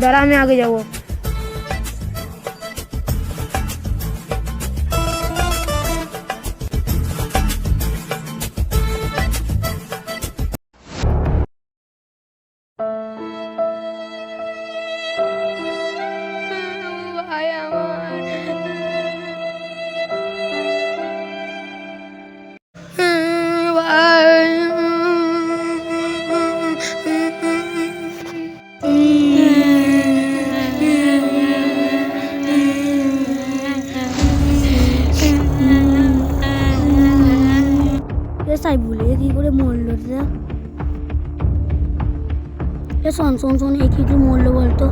দাঁড়া আমি আগে যাব ভাই আমার এ সাই ভুলে কি করে মরলো রে? এ শোন শোন শোন এ কি করে মরলো বলতো?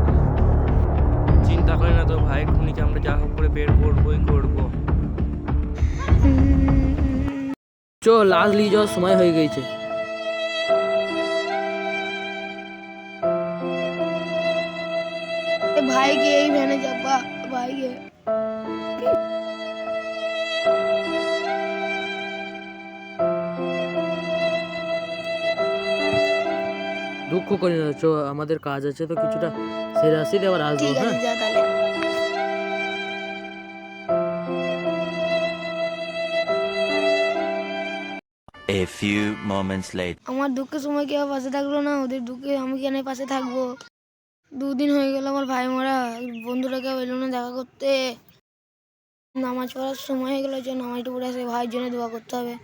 চিন্তা করে না তো ভাই খুনিকে আমরা যা হোক করে বের করবোই করব। চ লাশ নিয়ে যাওয়ার সময় হয়ে গেছে। ভাইকে এই ভ্যানে যাবা ভাইকে দুঃখ করি না চো আমাদের কাজ আছে তো কিছুটা সেরে আসি আবার আসব হ্যাঁ? তাহলে। A few moments later. আমার দুঃখের সময় কেউ পাশে থাকল না ওদের দুঃখে আমি কেন পাশে থাকব? দুদিন হয়ে গেল আমার ভাই মারা বন্ধুরা কেউ এলো না দেখা করতে। নামাজ পড়ার সময় হয়ে গেলো যে নামাজটা পড়ে আসে ভাইয়ের জন্য দোয়া করতে হবে।